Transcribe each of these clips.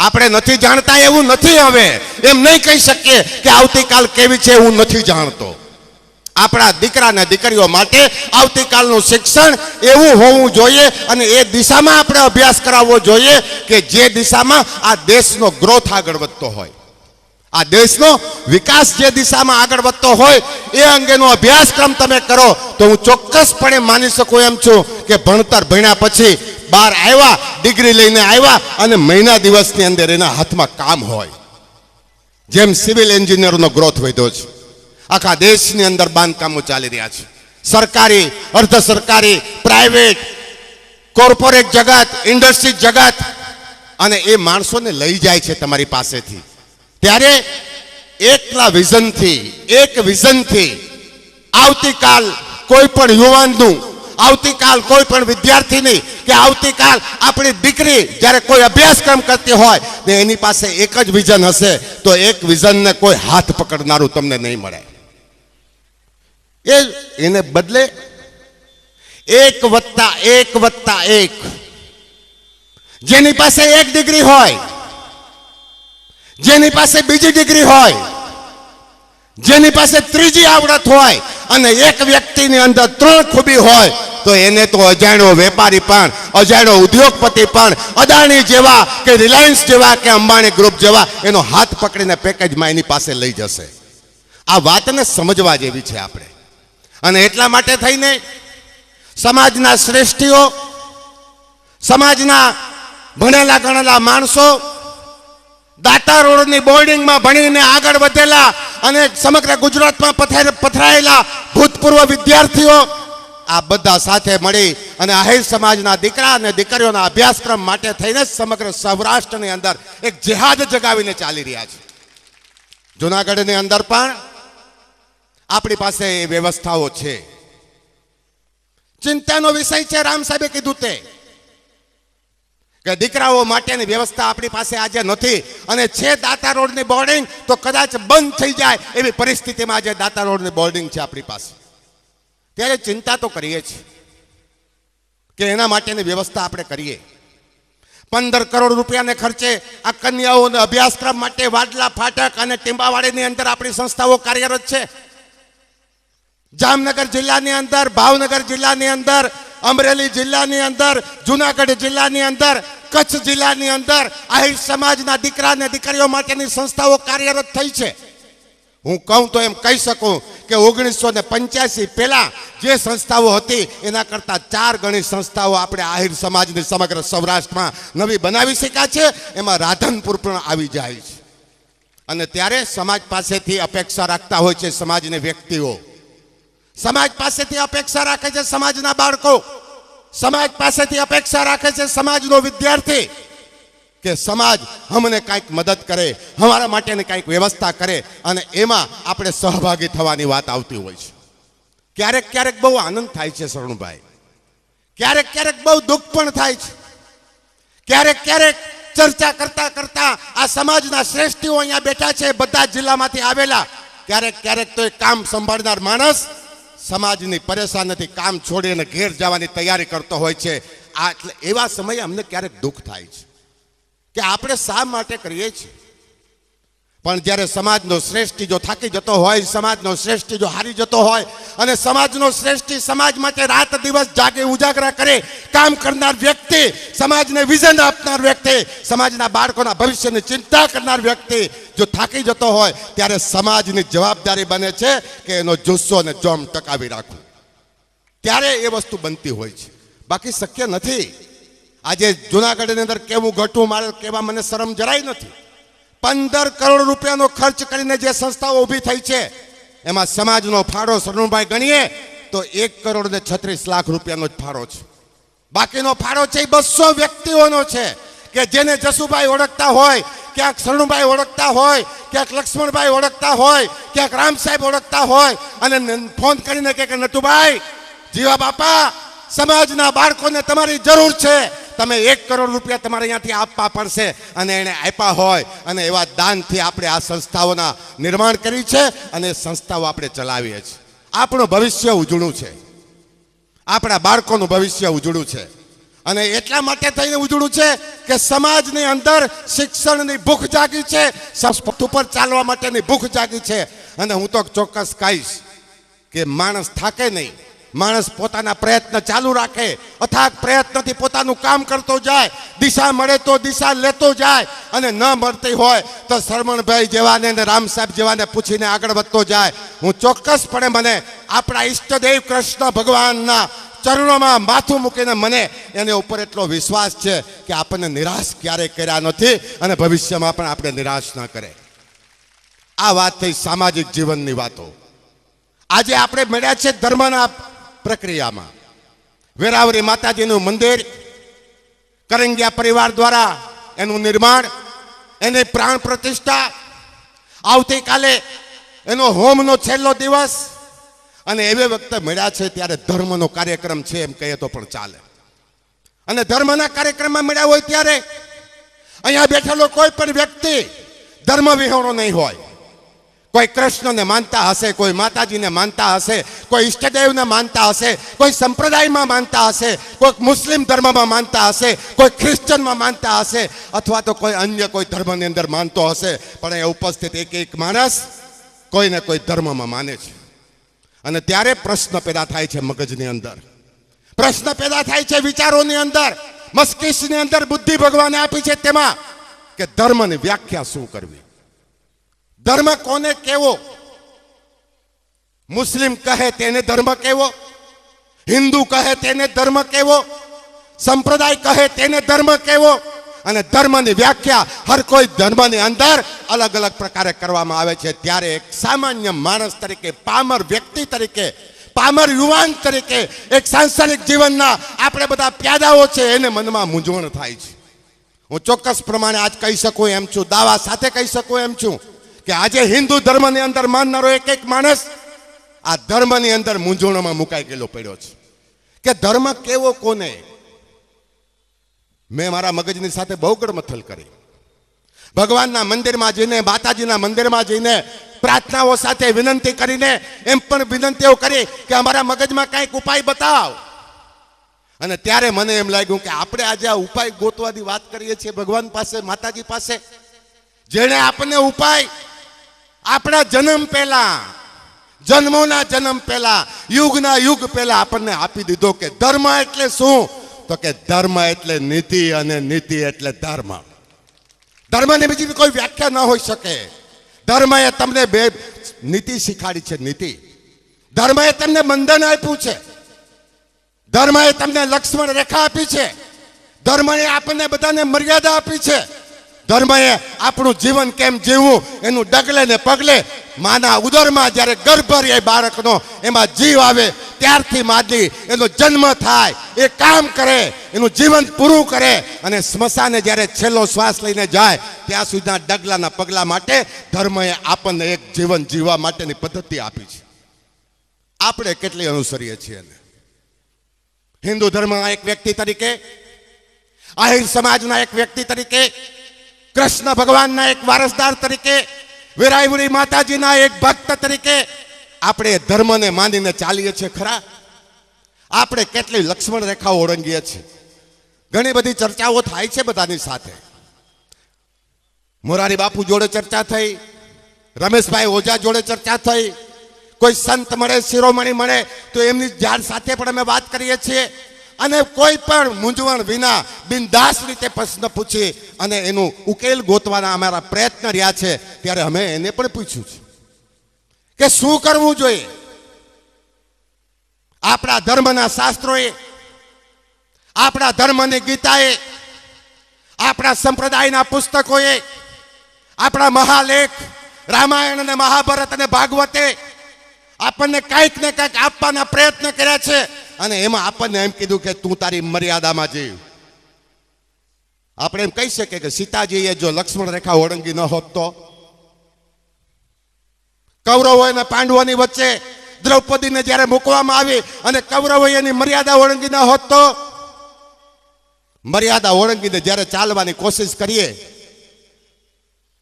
આપણે નથી જાણતા, એવું નથી હવે. એમ નહીં કહી શકીએ કે આવતીકાલ કેવી છે હું નથી જાણતો. આપણા દીકરા અને દીકરીઓ માટે આવતીકાલનું શિક્ષણ એવું હોવું જોઈએ અને એ દિશામાં આપણે અભ્યાસ કરાવવો જોઈએ કે જે દિશામાં આ દેશનો ગ્રોથ આગળ વધતો હોય. આ દેશનો વિકાસ જે દિશામાં આગળ વધતો હોય, એ અંગેનો અભ્યાસક્રમ તમે કરો, તો હું ચોક્કસપણે માની શકું એમ છું કે ભણતર ભણ્યા પછી બહાર આવ્યા, ડિગ્રી લઈને આવ્યા અને મહિના દિવસની અંદર એના હાથમાં કામ હોય. જેમ સિવિલ એન્જિનિયરનો ગ્રોથ વધ્યો છે. આખા દેશની અંદર બાંધકામો ચાલી રહ્યા છે. સરકારી, અર્ધ સરકારી, પ્રાઇવેટ, કોર્પોરેટ જગત, ઇન્ડસ્ટ્રી જગત, અને એ માણસોને લઈ જાય છે તમારી પાસેથી. ત્યારે એકલા વિઝનથી, એક વિઝનથી આવતીકાલ કોઈ પણ યુવાનનું, આવતીકાલ કોઈ પણ વિદ્યાર્થીની કે આવતીકાલ આપણી દીકરી જ્યારે કોઈ અભ્યાસક્રમ કરતી હોય ને એની પાસે એક જ વિઝન હશે, તો એક વિઝનને કોઈ હાથ પકડનારું તમને નહીં મળે. એ એને બદલે એક વત્તા એક વત્તા એક. જેની પાસે એક ડિગ્રી હોય જેની પાસે બીજી ડિગ્રી હોય, જેની પાસે ત્રીજી આવડત હોય અને એક વ્યક્તિની અંદર ત્રણ ખૂબી હોય, તો એને તો અજાણ્યો વેપારી પણ, અજાણ્યો ઉદ્યોગપતિ પણ, અદાણી જેવા કે રિલાયન્સ જેવા કે અંબાણી ગ્રુપ જેવા, એનો હાથ પકડીને પેકેજમાં એની પાસે લઈ જશે. આ વાતને સમજવા જેવી છે આપણે. અને એટલા માટે થઈને સમાજના શ્રેષ્ઠીઓ, સમાજના ભણેલા ગણેલા માણસો દાતા રોડની બોર્ડિંગમાં ભણીને આગળ વધેલા અને સમગ્ર ગુજરાતમાં પથાર- પથરાયેલા ભૂતપૂર્વ વિદ્યાર્થીઓ આ બધા સાથે મળી અને આહિર સમાજના દીકરા અને દીકરીઓના અભ્યાસક્રમ માટે થઈને સમગ્ર સૌરાષ્ટ્રની અંદર એક જેહાદ જગાવીને ચાલી રહ્યા છે. જુનાગઢની અંદર પણ આપણી પાસે એ વ્યવસ્થાઓ છે. ચિંતાનો વિષય છે, રામ સાહેબે કીધું તે. કે દીકરાઓ માટેની વ્યવસ્થા આપણી પાસે આજે નથી અને છે દાતા રોડની બોર્ડિંગ તો કદાચ બંધ થઈ જાય એવી પરિસ્થિતિમાં આજે દાતા રોડની બોર્ડિંગ છે આપણી પાસે. ત્યારે ચિંતા તો કરીએ છીએ કે એના માટેની વ્યવસ્થા આપણે કરીએ. પંદર કરોડ રૂપિયાને ખર્ચે આ કન્યાઓને અભ્યાસક્રમ માટે વાડલા, ફાટક અને ટીંબાવાડીની અંદર આપણી સંસ્થાઓ કાર્યરત છે. જામનગર જિલ્લાની અંદર, ભાવનગર જિલ્લાની અંદર અમરેલી જિલ્લાની અંદર, જુનાગઢ જિલ્લાની અંદર, કચ્છ જિલ્લાની અંદર આહિર સમાજના દીકરા અને દીકરીઓ માટેની સંસ્થાઓ કાર્યરત થઈ છે. હું કહું તો એમ કહી શકું કે ઓગણીસો ને પંચ્યાસી પહેલા જે સંસ્થાઓ હતી, એના કરતાં ચાર ગણી સંસ્થાઓ આપણે આહિર સમાજની સમગ્ર સૌરાષ્ટ્રમાં નવી બનાવી શક્યા છે, એમાં રાધનપુર પણ આવી જાય છે. અને ત્યારે સમાજ પાસેથી અપેક્ષા રાખતા હોય છે સમાજની વ્યક્તિઓ. સમાજ પાસેથી અપેક્ષા રાખે છે સમાજના બાળકો. સમાજ પાસેથી અપેક્ષા રાખે છે સમાજનો વિદ્યાર્થી કે સમાજ અમને કાંઈક મદદ કરે, અમારા માટેની કાંઈક વ્યવસ્થા કરે અને એમાં આપણે સહભાગી થવાની વાત આવતી હોય છે. ક્યારેક ક્યારેક બહુ આનંદ થાય છે શરણભાઈ. ક્યારેક ક્યારેક બહુ દુઃખ પણ થાય છે. ક્યારેક ક્યારેક ચર્ચા કરતા કરતા આ સમાજના શ્રેષ્ઠીઓ અહીંયા બેઠા છે, બધા જિલ્લામાંથી આવેલા. ક્યારેક ક્યારેક તો એ કામ સંભાળનાર માણસ સમાજની પરેશાનીથી કામ છોડીને ઘેર જવાની તૈયારી કરતો હોય છે. આ એટલે એવા સમયે અમને ક્યારેક દુઃખ થાય છે. કે આપણે શા માટે કરીએ છીએ? પણ જ્યારે સમાજનો શ્રેષ્ઠી જો થાકી જતો હોય, સમાજનો શ્રેષ્ઠી જો હારી જતો હોય અને સમાજનો શ્રેષ્ઠી સમાજ માટે રાત દિવસ જાગે, ઉજાગરા કરે, કામ કરનાર વ્યક્તિ, સમાજને વિઝન આપનાર વ્યક્તિ, સમાજના બાળકોના ભવિષ્યની ચિંતા કરનાર વ્યક્તિ જો થાકી જતો હોય, ત્યારે સમાજની જવાબદારી બને છે કે એનો જુસ્સો અને જોમ ટકાવી રાખવું. ત્યારે એ વસ્તુ બનતી હોય છે. બાકી શક્ય નથી. આજે જુનાગઢની અંદર કેવું ઘટવું મારે કેવા મને શરમ જરાય નથી. પંદર કરોડ રૂપિયાનો ખર્ચ કરીને જે સંસ્થાઓ ઊભી થઈ છે, એમાં સમાજનો ફાળો સરણભાઈ ગણીએ, તો એક કરોડ ને છત્રીસ લાખ રૂપિયાનો જ ફાળો છે. બાકીનો ફાળો છે એ બસો વ્યક્તિઓનો છે, કે જેને જસુભાઈ ઓળખતા હોય, ક્યાંક શરણુભાઈ ઓળખતા હોય, ક્યાંક લક્ષ્મણભાઈ ઓળખતા હોય, ક્યાંક રામ સાહેબ ઓળખતા હોય, અને ફોન કરીને કે, નટુભાઈ, જીવા બાપા, સમાજના બાળકોને તમારી જરૂર છે તમે એક કરોડ રૂપિયા તમારે અહીંયાથી આપવા પડશે અને એણે આપ્યા હોય અને એવા દાનથી આપણે આ સંસ્થાઓના નિર્માણ કરી છે અને સંસ્થાઓ આપણે ચલાવીએ છીએ. આપણું ભવિષ્ય ઉજળું છે. આપણા બાળકોનું ભવિષ્ય ઉજળું છે. અને એટલા માટે થઈને ઉજળું છે કે સમાજની અંદર શિક્ષણની ભૂખ જાગી છે ઉપર ચાલવા માટેની ભૂખ જાગી છે. અને હું તો ચોક્કસ કહીશ કે માણસ થાકે નહીં. માણસ પોતાના પ્રયત્ન ચાલુ રાખે. અથાગ પ્રયત્નથી પોતાનું કામ કરતો જાય, દિશા મળે તો દિશા લેતો જાય અને ન મળતી હોય તો શરમણભાઈ જેવાને અને રામ સાહેબ જેવાને પૂછીને આગળ વધતો જાય. હું ચોક્કસપણે મને આપણા ઈષ્ટદેવ કૃષ્ણ ભગવાનના ચરણોમાં માથું મૂકીને મને એની ઉપર એટલો વિશ્વાસ છે કે આપણને નિરાશ ક્યારેય કર્યા નથી અને ભવિષ્યમાં પણ આપણે નિરાશ ન કરે. આ વાત થઈ સામાજિક જીવનની વાતો. આજે આપણે મળ્યા છે ધર્મના પ્રક્રિયામાં. વેરાવરી માતાજીનું મંદિર, કરંગિયા પરિવાર દ્વારા એનું નિર્માણ, એની પ્રાણ પ્રતિષ્ઠા, આવતીકાલે એનો હોમનો છેલ્લો દિવસ, અને એવે વખતે મળ્યા છે ત્યારે ધર્મનો કાર્યક્રમ છે એમ કહીએ તો પણ ચાલે. અને ધર્મના કાર્યક્રમમાં મળ્યા હોય ત્યારે અહીંયા બેઠેલો કોઈ પણ વ્યક્તિ ધર્મ વિહોણો નહીં હોય. કોઈ કૃષ્ણને માનતા હશે, કોઈ માતાજીને માનતા હશે, કોઈ ઈષ્ટદેવને માનતા હશે, કોઈ સંપ્રદાયમાં માનતા હશે કોઈ મુસ્લિમ ધર્મમાં માનતા હશે, કોઈ ખ્રિશ્ચનમાં માનતા હશે, અથવા તો કોઈ અન્ય કોઈ ધર્મની અંદર માનતો હશે, પણ એ ઉપસ્થિત એક એક માણસ કોઈને કોઈ ધર્મમાં માને છે. અને ત્યારે પ્રશ્ન પેદા થાય છે મગજની અંદર. પ્રશ્ન પેદા થાય છે વિચારોની અંદર. મસ્તિષ્કની અંદર બુદ્ધિ ભગવાને આપી છે તેમાં કે ધર્મની વ્યાખ્યા શું કરવી? ધર્મ કોને કેવો? મુસ્લિમ કહે તેને ધર્મ કેવો? હિન્દુ કહે તેને ધર્મ કેવો? સંપ્રદાય કહે તેને ધર્મ કેવો? અને ધર્મની વ્યાખ્યા હર કોઈ ધર્મની અંદર અલગ અલગ પ્રકારે કરવામાં આવે છે. ત્યારે એક સામાન્ય માણસ તરીકે, પામર વ્યક્તિ તરીકે, પામર યુવાન તરીકે એક સાંસારિક જીવનના આપણે બધા પ્યાદાઓ છે એને મનમાં મૂંઝવણ થાય છે. હું ચોક્કસ પ્રમાણે આજ કહી શકું એમ છું, દાવા સાથે કહી શકું એમ છું. કે આજે હિન્દુ ધર્મની અંદર માનનારો એક એક માણસ આ ધર્મની અંદર મૂંઝવણમાં મુકાઈ ગયેલો પડ્યો છે. કે ધર્મ કેવો કોને? મેં મારા મગજની સાથે બહુ ગડમથલ કરી. ભગવાનના મંદિરમાં જઈને, માતાજીના મંદિરમાં જઈને, પ્રાર્થનાઓ સાથે વિનંતી કરીને, એમ પણ વિનંતીઓ કરી કે અમારા મગજમાં કંઈક ઉપાય બતાવ. અને ત્યારે મને એમ લાગ્યું કે આપણે આજે આ ઉપાય ગોતવાની વાત કરીએ છીએ ભગવાન પાસે, માતાજી પાસે. જેણે આપણને ઉપાય આપણા જન્મ પહેલા, જન્મોના જન્મ પહેલા, યુગના યુગ પહેલા આપણને આપી દીધો કે ધર્મ એટલે શું? તો કે ધર્મ એટલે નીતિ અને નીતિ એટલે ધર્મ. ધર્મની બીજી કોઈ વ્યાખ્યા ન હોઈ શકે. ધર્મએ તમને બે નીતિ શીખાડી છે, નીતિ. ધર્મએ તમને બંધન આપ્યું છે. ધર્મએ તમને લક્ષ્મણ રેખા આપી છે. ધર્મએ આપણને બધાને મર્યાદા આપી છે. ધર્મએ આપણું જીવન કેમ જીવવું, એનું ડગલે ને પગલે માના ઉદરમાં જ્યારે ગર્ભ રહે બાળકનો એમાં જીવ આવે, ત્યારથી માદી એનો જન્મ થાય, એ કામ કરે, એનું જીવન પૂરું કરે અને સ્મશાને જ્યારે છેલ્લો શ્વાસ લઈને જાય, ત્યાં સુધીના ડગલાના પગલા માટે ધર્મએ આપણને એક જીવન જીવવા માટેની પદ્ધતિ આપી છે. આપણે કેટલી અનુસરીએ છીએ એને? હિન્દુ ધર્મના એક વ્યક્તિ તરીકે, આહિર સમાજના એક વ્યક્તિ તરીકે કૃષ્ણ ભગવાનના એક વારસદાર તરીકે વિરાયવરી માતાજીના એક ભક્ત તરીકે આપણે ધર્મને માનીને ચાલીએ છીએ ખરા? આપણે કેટલી લક્ષ્મણ રેખાઓ ઓળંગીએ છીએ. ઘણી બધી ચર્ચાઓ થાય છે બધાની સાથે. મોરારી બાપુ જોડે ચર્ચા થઈ, રમેશભાઈ ઓઝા જોડે ચર્ચા થઈ, કોઈ સંત મળે, શિરોમણી મળે, તો એમની જાણ સાથે પણ અમે વાત કરીએ છીએ. અને કોઈ પણ મૂંઝવણ વિના બિનદાસ રીતે પ્રશ્ન પૂછી અને એનું ઉકેલ ગોતવાના અમારા પ્રયત્ન રહ્યા છે, ત્યારે અમે એને પણ પૂછ્યું છે કે શું કરવું જોઈએ? આપણા ધર્મના શાસ્ત્રોએ, આપણા ધર્મની ગીતાએ, આપણા સંપ્રદાયના પુસ્તકોએ, આપણા મહાલેખ, રામાયણ અને મહાભારત અને ભાગવતે આપણને કંઈક ને કંઈક આપવાના પ્રયત્ન કર્યા છે. અને એમાં આપણને એમ કીધું કે તું તારી મર્યાદામાં જીવ. આપણે એમ કહી શકીએ કે સીતાજીએ જો લક્ષ્મણ રેખા ઓળંગી ન હોત તો? કૌરવો અને પાંડવોની વચ્ચે દ્રૌપદીને જ્યારે મૂકવામાં આવી અને કૌરવો એની મર્યાદા ઓળંગી ન હોત તો? મર્યાદા ઓળંગીને જ્યારે ચાલવાની કોશિશ કરીએ,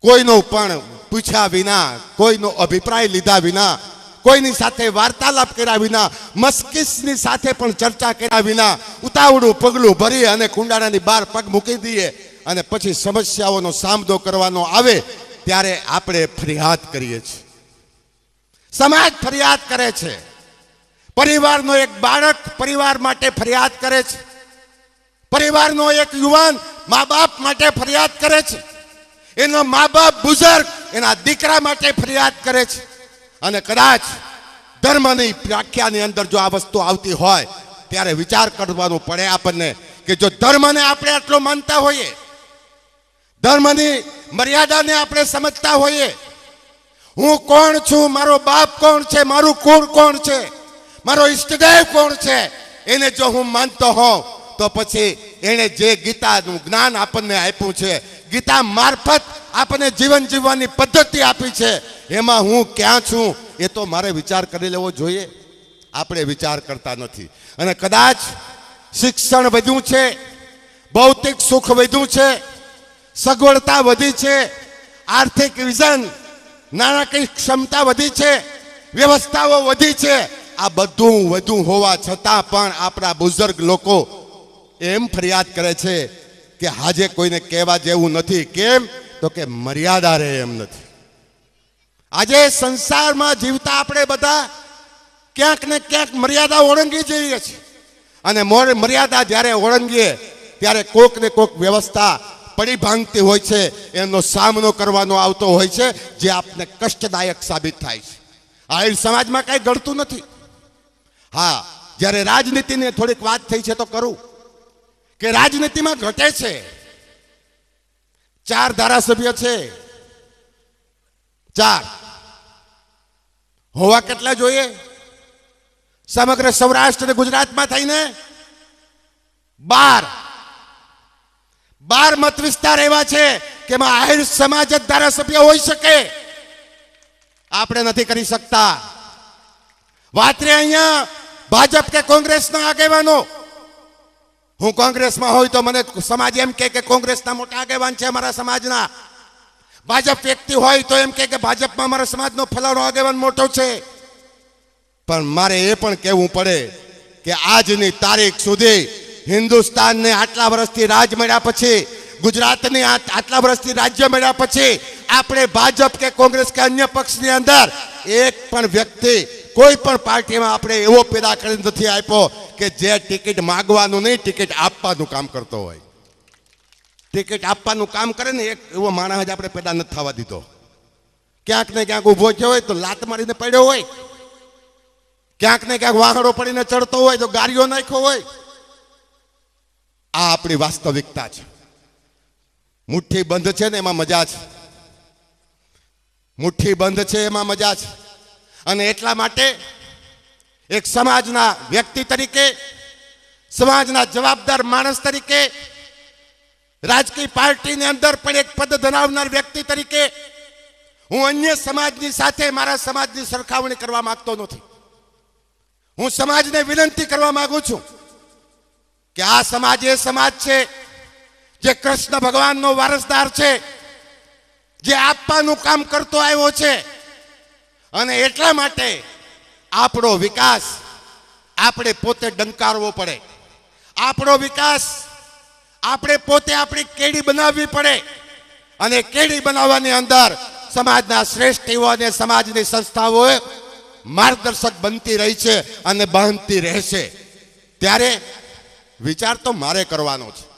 કોઈનો પણ પૂછ્યા વિના, કોઈનો અભિપ્રાય લીધા વિના કોઈની સાથે વાર્તાલાપ કર્યા વિના મસ્કિસની સાથે પણ ચર્ચા કર્યા વિના, ઉતાવળું પગલું ભરી અને કુંડાળાની બહાર પગ મૂકી દઈએ અને પછી સમસ્યાઓનો સામનો કરવાનો આવે, ત્યારે આપણે ફરિયાદ કરીએ છીએ. સમાજ ફરિયાદ કરે છે. પરિવારનો એક બાળક પરિવાર માટે ફરિયાદ કરે છે. પરિવારનો એક યુવાન મા બાપ માટે ફરિયાદ કરે છે. એનો મા બાપ બુઝુર્ગ એના દીકરા માટે ફરિયાદ કરે છે. અને કદાચ ધર્મની વ્યાખ્યાની અંદર જો આ વસ્તુ આવતી હોય, ત્યારે વિચાર કરવાનું પડે આપણને કે જો ધર્મને આપણે આટલો માનતા હોઈએ, ધર્મની મર્યાદાને આપણે સમજતા હોઈએ, હું કોણ છું, મારો બાપ કોણ છે, મારું કુળ કોણ છે, મારો ઈષ્ટદેવ કોણ છે, એને જો હું માનતો હોઉં, તો પછી એણે જે ગીતાનું જ્ઞાન આપણને આપ્યું છે ગીતા મારફત આપણને જીવન જીવવાની પદ્ધતિ આપી છે. એમાં હું ક્યાં છું એ તો મારે વિચાર કરી લેવો જોઈએ. આપણે વિચાર કરતા નથી. અને કદાચ શિક્ષણ વધ્યું છે, ભૌતિક સુખ વધ્યું છે, સગવડતા વધી છે, આર્થિક વિઝન નાણાકીય ક્ષમતા વધી છે, વ્યવસ્થાઓ વધી છે, આ બધું વધુ હોવા છતાં પણ આપણા બુઝુર્ગ લોકો એમ ફરિયાદ કરે છે કે આજે કોઈને કહેવા જેવું નથી. કેમ? તો કે મર્યાદા રહે એમ નથી. આજે સંસારમાં જીવતા આપણે બધા ક્યાંક ને ક્યાંક મર્યાદા ઓળંગી જઈએ છીએ. અને મોર, મર્યાદા જ્યારે ઓળંગીએ, ત્યારે કોક ને કોક વ્યવસ્થા પડી ભાંગતી હોય છે. એનો સામનો કરવાનો આવતો હોય છે, જે આપને કષ્ટદાયક સાબિત થાય છે. આહિર સમાજમાં કાંઈ ઘડતું નથી. હા, જ્યારે રાજનીતિની થોડીક વાત થઈ છે તો કરું. કે રાજનીતિમાં ઘટે છે. ચાર ધારાસભ્ય છે. ચાર. હોવા કેટલા જોઈએ? સમગ્ર સૌરાષ્ટ્ર અને ગુજરાતમાં થઈને બાર. બાર મત વિસ્તાર એવા છે કે એમાં આહિર સમાજ જ ધારાસભ્ય હોઈ શકે. આપણે નથી કરી શકતા. વાત રે અહીંયા ભાજપ કે કોંગ્રેસના આગેવાનો. હું કોંગ્રેસમાં હોય તો મને સમાજ એમ કે કોંગ્રેસના મોટા આગેવાન છે અમારા સમાજના. ભાજપ વ્યક્તિ હોય તો એમ કે ભાજપમાં અમારા સમાજનો ફલાણો આગેવાન મોટો છે. પણ મારે એ પણ કહેવું પડે કે આજની તારીખ સુધી હિન્દુસ્તાનને આટલા વર્ષથી રાજ મળ્યા પછી, ગુજરાતને આટલા વર્ષથી રાજ્ય મળ્યા પછી, આપણે ભાજપ કે કોંગ્રેસ કે અન્ય પક્ષની અંદર એક પણ વ્યક્તિ કોઈ પણ પાર્ટીમાં આપણે એવો પેદા કરી નથી આપ્યો કે જે ટિકિટ માગવાનું નહીં, ટિકિટ આપવાનું કામ કરતો હોય. ટિકિટ આપવાનું કામ કરે ને એક એવો માણસ જ આપણે પેદા નથી થવા દીધો. ક્યાંક ને ક્યાંક ઊભો થયો હોય તો લાત મારીને પડ્યો હોય. ક્યાંક ને ક્યાંક વાહડો પડીને ચડતો હોય તો ગાડીઓ નાખ્યો હોય. આ આપણી વાસ્તવિકતા છે. મુઠ્ઠી બંધ છે ને એમાં મજા છે. મુઠ્ઠી બંધ છે એમાં મજા છે. અને એટલા માટે એક સમાજના વ્યક્તિ તરીકે, સમાજના જવાબદાર માણસ તરીકે, રાજકીય પાર્ટીની અંદર પણ એક પદ ધરાવનાર વ્યક્તિ તરીકે હું અન્ય સમાજની સાથે મારા સમાજની સરખામણી કરવા માંગતો નથી. હું સમાજને વિનંતી કરવા માંગુ છું કે આ સમાજ એ સમાજ છે જે કૃષ્ણ ભગવાનનો વારસદાર છે, જે આપવાનું કામ કરતો આવ્યો છે. અને એટલા માટે આપણો વિકાસ આપણે પોતે ડંકારવો પડે. આપણો વિકાસ આપણે પોતે આપણી કેડી બનાવવી પડે અને કેડી બનાવવાની અંદર સમાજના શ્રેષ્ઠ યુવા અને સમાજની સંસ્થાઓ માર્ગદર્શક બનતી રહી છે અને બનતી રહેશે. ત્યારે વિચાર તો મારે કરવાનો છે.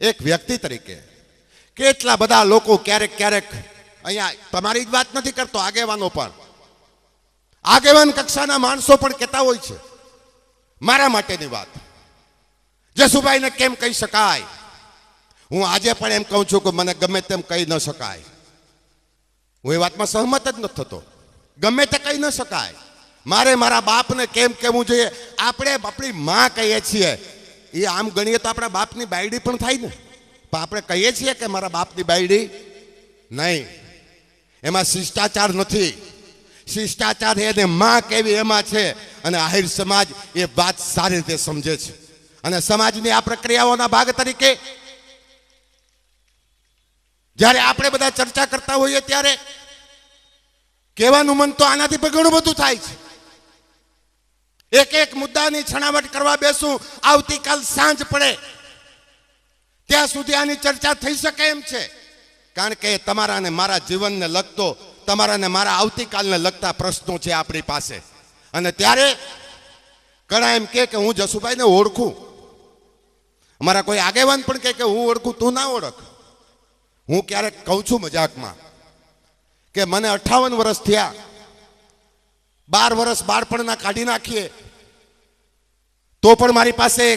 એક વ્યક્તિ તરીકે કેટલા બધા લોકો ક્યારેક ક્યારેક અહીંયા તમારી જ વાત નથી કરતો આગેવાનો પણ. આગેવાન કક્ષાના માણસો પણ કહેતા હોય છે. મારા માટેની વાત. જસુભાઈને કેમ કહી શકાય? હું આજે પણ એમ કહું છું કે મને ગમે તેમ કહી ન શકાય. હું એ વાતમાં સહમત જ નથી થતો. ગમે તે કહી ન શકાય. મારે મારા બાપને કેમ કહેવું જોઈએ? આપણે આપણી માં કહીએ છીએ. એ આમ ગણીએ તો આપણા બાપની બાયડી પણ થાય ને. પણ આપણે કહીએ છીએ કે મારા બાપની બાયડી નહીં. એમાં શિષ્ટાચાર નથી. શિષ્ટાચાર એને માં કેવી એમાં છે અને આહિર સમાજ એ વાત સારી રીતે સમજે છે. અને સમાજની આ પ્રક્રિયાઓના ભાગ તરીકે જ્યારે આપણે બધા ચર્ચા કરતા હોઈએ ત્યારે કહેવાનું મન તો આનાથી પણ ઘણું બધું થાય છે. એક એક મુદ્દાની છણાવટ કરવા બેસું, આવતીકાલ સાંજ પડે. ત્યાં સુધી આની ચર્ચા થઈ શકે એમ છે. કારણ કે તમારા ને મારા જીવનને લગતો, તમારા ને મારા આવતીકાલને લગતા પ્રશ્નો છે આપણી પાસે. અને ત્યારે ઘણા એમ કે હું જસુભાઈને ઓળખું. અમારા કોઈ આગેવાન પણ કહે કે હું ઓળખું, તું ના ઓળખ. હું ક્યારેક કહું છું મજાકમાં કે મને અઠાવન વર્ષ થયા. બાર વર્ષ બાળપણના કાઢી નાખીએ. તો પણ મારી પાસે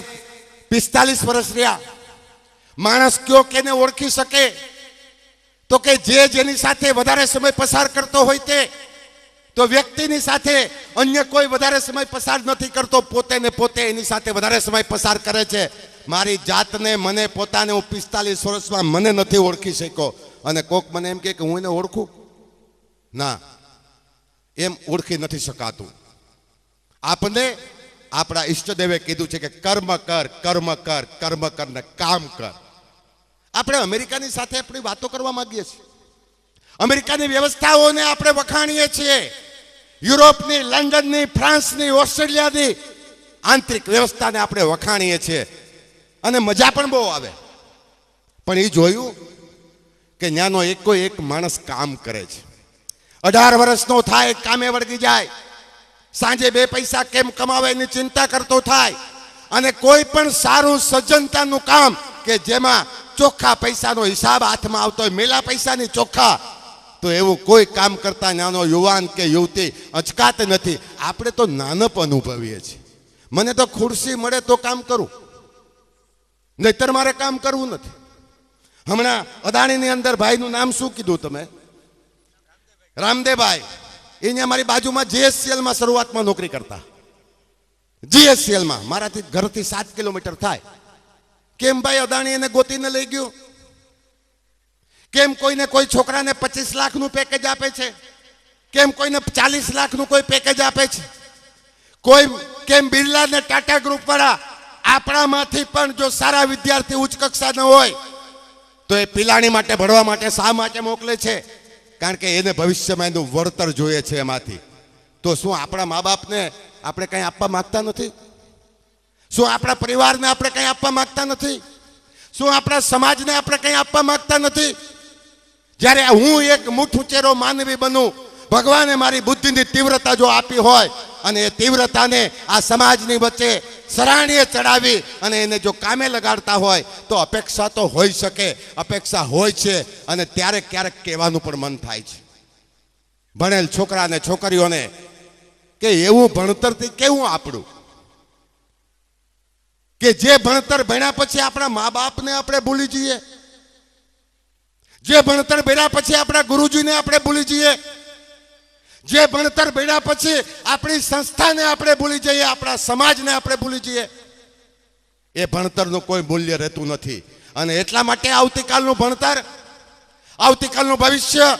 પિસ્તાલીસ વર્ષ રહ્યા. માણસ કયો કેને ઓળખી શકે? તો કે જે જેની સાથે વધારે સમય પસાર કરતો હોય તે, તો વ્યક્તિની સાથે અન્ય કોઈ વધારે સમય પસાર નથી કરતો, પોતે ને પોતે એની સાથે વધારે સમય પસાર કરે છે. મારી જાતને, મને પોતાને હું પિસ્તાલીસ વર્ષમાં મને નથી ઓળખી શક્યો. અને કોક મને એમ કે હું એને ઓળખું? ના, એમ ઓળખી નથી શકાતું. આપને, આપણા ઈષ્ટદેવે કીધું છે કે કર્મ કર કર્મ કર કર્મ કર ને કામ કર. આપણે અમેરિકાની સાથે આપણી વાતો કરવા માંગીએ છીએ. અમેરિકાની વ્યવસ્થાઓને આપણે વખાણીએ છીએ. યુરોપની, લંડનની, ફ્રાન્સની, ઓસ્ટ્રેલિયાની આંતરિક વ્યવસ્થાને આપણે વખાણીએ છીએ. અને મજા પણ બહુ આવે. પણ એ જોયું કે ન્યાનો એકો એક માણસ કામ કરે છે. અઢાર વર્ષનો થાય, કામે વળગી જાય. સાંજે બે પૈસા કેમ કમાવે એની ચિંતા કરતો થાય. અને કોઈ પણ સારું સજ્જનતાનું કામ કે જેમાં ચોખ્ખા પૈસાનો હિસાબ હાથમાં આવતો હોય, મેલા પૈસાની ચોખ્ખા, તો એવું કોઈ કામ કરતા નાનો યુવાન કે યુવતી અચકાત નથી. આપણે તો નાનપ અનુભવીએ છીએ. મને તો ખુરશી મળે તો કામ કરું. નહીતર મારે કામ કરવું નથી. હમણાં અદાણીની અંદર ભાઈનું નામ શું કીધું તમે? રામદેવભાઈ. એને મારી બાજુમાં જીએસસીએલમાં શરૂઆતમાં નોકરી કરતા. જીએસસીએલમાં મારાથી ઘરથી સાત કિલોમીટર થાય. કેમ ભાઈ અદાણી એને ગોતીને લઈ ગયું? કેમ કોઈને કોઈ છોકરાને પચીસ લાખનું પેકેજ આપે છે? કેમ કોઈને ચાલીસ લાખનું કોઈ પેકેજ આપે છે? કોઈ કેમ બિરલા ને ટાટા ગ્રુપ વાળા આપણામાંથી પણ જો સારા વિદ્યાર્થી ઉચ્ચ કક્ષાનો હોય, તો એ પિલાણી માટે, ભણવા માટે, શા માટે મોકલે છે? કારણ કે એને ભવિષ્યમાં એનું વળતર જોઈએ છે એમાંથી. તો શું આપણા મા બાપને આપણે કંઈ આપવા માગતા નથી? શું આપણા પરિવારને આપણે કંઈ આપવા માગતા નથી? શું આપણા સમાજને આપણે કંઈ આપવા માગતા નથી? જ્યારે હું એક મુઠુચેરો માનવી બનું, ભગવાને મારી બુદ્ધિની તીવ્રતા જો આપી હોય, અને એ તીવ્રતાને આ સમાજની વચ્ચે સરાણીએ ચડાવી અને એને જો કામે લગાડતા હોય, તો અપેક્ષા તો હોઈ શકે, અપેક્ષા હોય છે, અને ત્યારે ક્યારેક કહેવાનું પણ મન થાય છે. ભણેલ છોકરા અને છોકરીઓને કે એવું ભણતરથી કેવું આપણું? કે જે ભણતર ભણ્યા પછી આપણા મા બાપને આપણે ભૂલી જઈએ? જે ભણતર ભણ્યા પછી આપણા ગુરુજીને આપણે ભૂલી જઈએ? જે ભણતર ભણ્યા પછી આપણી સંસ્થાને આપણે ભૂલી જઈએ? આપણા સમાજને આપણે ભૂલી જઈએ? એ ભણતરનું કોઈ મૂલ્ય રહેતું નથી. અને એટલા માટે આવતીકાલનું ભણતર, આવતીકાલનું ભવિષ્ય,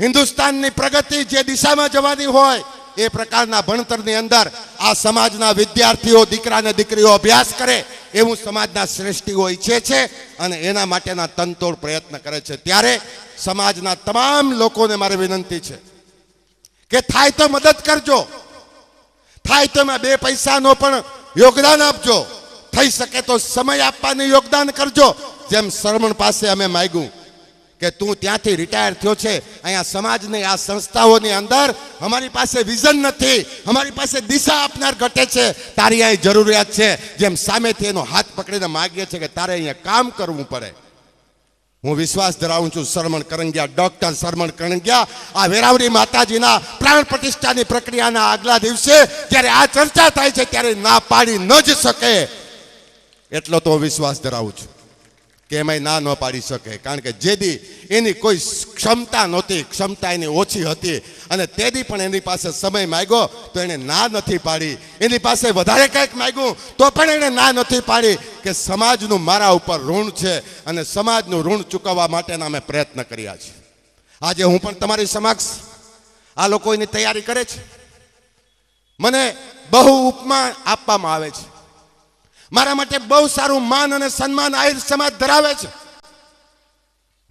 હિન્દુસ્તાનની પ્રગતિ જે દિશામાં જવાની હોય એ પ્રકારના ભણતરની અંદર આ સમાજના વિદ્યાર્થીઓ, દીકરા ને દીકરીઓ અભ્યાસ કરે એવું સમાજના શ્રેષ્ઠીઓ ઈચ્છે છે અને એના માટેના તનતોડ પ્રયત્ન કરે છે. ત્યારે સમાજના તમામ લોકોને મારી વિનંતી છે કે થાય તો મદદ કરજો. થાય તો એમાં બે પૈસાનો પણ યોગદાન આપજો. થઈ શકે તો સમય આપવાનું યોગદાન કરજો. જેમ શરમણ પાસે અમે માગ્યું કે તું ત્યાંથી રિટાયર થયો છે. અહીંયા સમાજની, આ સંસ્થાઓની અંદર અમારી પાસે વિઝન નથી. અમારી પાસે દિશા આપનાર ઘટે છે. તારી અહીં જરૂરિયાત છે. જેમ સામેથી એનો હાથ પકડીને માગીએ છે કે તારે અહીંયા કામ કરવું પડે. હું વિશ્વાસ ધરાવું છું શરમણ કરંગિયા, ડોક્ટર શરમણ કરંગિયા, આ વેરાવળી માતાજીના પ્રાણ પ્રતિષ્ઠાની પ્રક્રિયાના આગલા દિવસે જ્યારે આ ચર્ચા થાય છે ત્યારે ના પાડી ન જ શકે. એટલો તો વિશ્વાસ ધરાવું છું. કે એમાંય ના ન પાડી શકે. કારણ કે જેદી એની કોઈ ક્ષમતા નહોતી, ક્ષમતા એની ઓછી હતી. અને તેદી પણ એની પાસે સમય માગ્યો તો એણે ના નથી પાડી. એની પાસે વધારે કંઈક માંગ્યું તો પણ એણે ના નથી પાડી કે સમાજનું મારા ઉપર ઋણ છે અને સમાજનું ઋણ ચૂકવવા માટેના અમે પ્રયત્ન કર્યા છે. આજે હું પણ તમારી સમક્ષ આ લોકો એની તૈયારી કરે છે. મને બહુ ઉપમા આપવામાં આવે છે. મારા માટે બહુ સારું માન અને સન્માન આહિર સમાજ ધરાવે છે.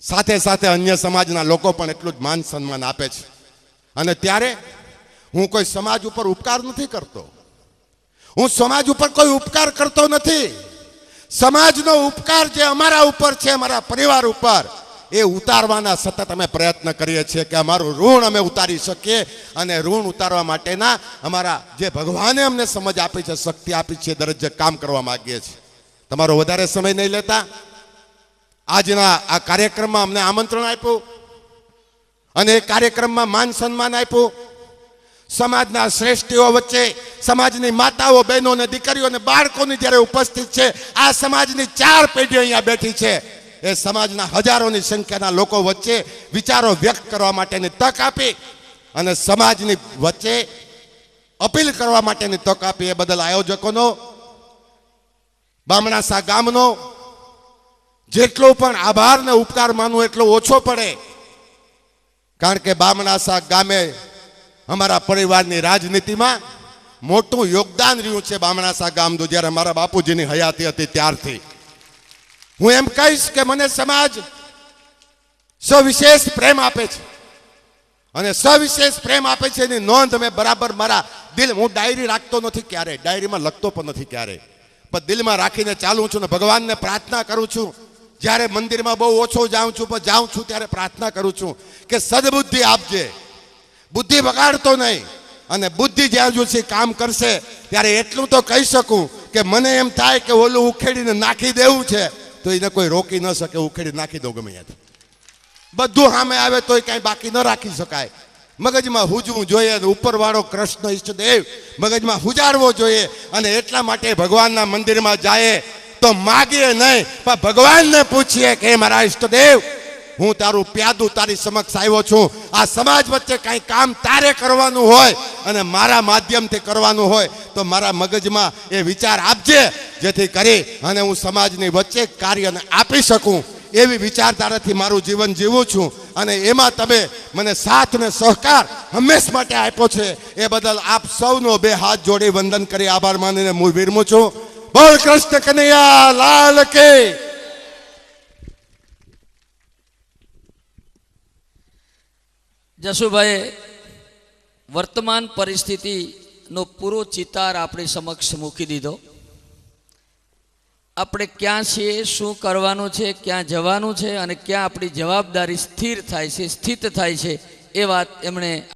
સાથે સાથે અન્ય સમાજના લોકો પણ એટલું જ માન સન્માન આપે છે. અને ત્યારે હું કોઈ સમાજ ઉપર ઉપકાર નથી કરતો. હું સમાજ ઉપર કોઈ ઉપકાર કરતો નથી. સમાજનો ઉપકાર જે અમારા ઉપર છે, અમારા પરિવાર ઉપર એ ઉતારવાના સતત અમે પ્રયત્ન કરીએ છીએ કે અમારું ઋણ અમે ઉતારી શકીએ અને ઋણ ઉતારવા માટેના અમારા જે ભગવાને અમને સમજ આપી છે, શક્તિ આપી છે, દરજ્જે કામ કરવા માગીએ છીએ. તમારો વધારે સમય નહીં લેતા. આજના આ કાર્યક્રમમાં અમને આમંત્રણ આપ્યું અને એ કાર્યક્રમમાં માન સન્માન આપ્યું. સમાજના શ્રેષ્ઠીઓ વચ્ચે, સમાજની માતાઓ, બહેનો અને દીકરીઓ અને બાળકોની જ્યારે ઉપસ્થિત છે, આ સમાજની ચાર પેઢીઓ અહીંયા બેઠી છે. એ સમાજના હજારોની સંખ્યાના લોકો વચ્ચે વિચારો વ્યક્ત કરવા માટેની તક આપી અને સમાજની વચ્ચે અપીલ કરવા માટેની તક આપી. એ બદલ આયોજકોનો, બામણાસા ગામનો જેટલો પણ આભાર ને ઉપકાર માનવો એટલો ઓછો પડે. કારણ કે બામણાસા ગામે અમારા પરિવારની રાજનીતિમાં મોટું યોગદાન રહ્યું છે બામણાસા ગામનું જ્યારે મારા બાપુજીની હયાતી હતી ત્યારથી. હું એમ કહીશ કે મને સમાજ સવિશેષ પ્રેમ આપે છે. અને સવિશેષ પ્રેમ આપે છે એની નોંધ મેં બરાબર મારા દિલ, હું ડાયરી રાખતો નથી ક્યારે, ડાયરીમાં લખતો પણ નથી ક્યારે. પણ દિલમાં રાખીને ચાલું છું ને ભગવાનને પ્રાર્થના કરું છું. જ્યારે મંદિરમાં બહુ ઓછો જાઉં છું, પણ જાઉં છું ત્યારે પ્રાર્થના કરું છું કે સદબુદ્ધિ આપજે. બુદ્ધિ બગાડતો નહીં. અને બુદ્ધિ જ્યાં સુધી કામ કરશે, ત્યારે એટલું તો કહી શકું કે મને એમ થાય કે ઓલું ઉખેડીને નાખી દેવું છે. તો એને કોઈ રોકી ન શકે ઉખેડી નાખી દો ગમે ત્યાંથી બધું સામે આવે તોય કાંઈ બાકી ન રાખી શકાય. મગજમાં હુજવું જોઈએ અને ઉપરવાળો કૃષ્ણ ઈષ્ટદેવ મગજમાં હુજારવો જોઈએ અને એટલા માટે ભગવાનના મંદિરમાં જાય તો માગીએ નહીં. પણ ભગવાનને પૂછીએ કે મારા ઈષ્ટદેવ હું તારું પ્યાદું તારી સમક્ષ આવ્યો છું. આ સમાજ વચ્ચે કાંઈ કામ તારે કરવાનું હોય અને મારા માધ્યમથી કરવાનું હોય, તો મારા મગજમાં એ વિચાર આપજે, જેથી કરી અને હું સમાજની વચ્ચે કાર્યને આપી શકું. એવી વિચારધારાથી મારું જીવન જીવું છું અને એમાં તમે મને સાથ ને સહકાર હંમેશ માટે આપ્યો છે. એ બદલ આપ સૌનો બે હાથ જોડી વંદન કરી આભાર માનીને હું વિરમું છું. બોલ કૃષ્ણ કનૈયા, લાલ કે. જસુભાઈ વર્તમાન પરિસ્થિતિનો પૂરો ચિતાર આપણી સમક્ષ મૂકી દીધો. આપણે ક્યાં છીએ, શું કરવાનું છે, ક્યાં જવાનું છે અને ક્યાં આપણી જવાબદારી સ્થિર થાય છે, સ્થિત થાય છે એ વાત એમણે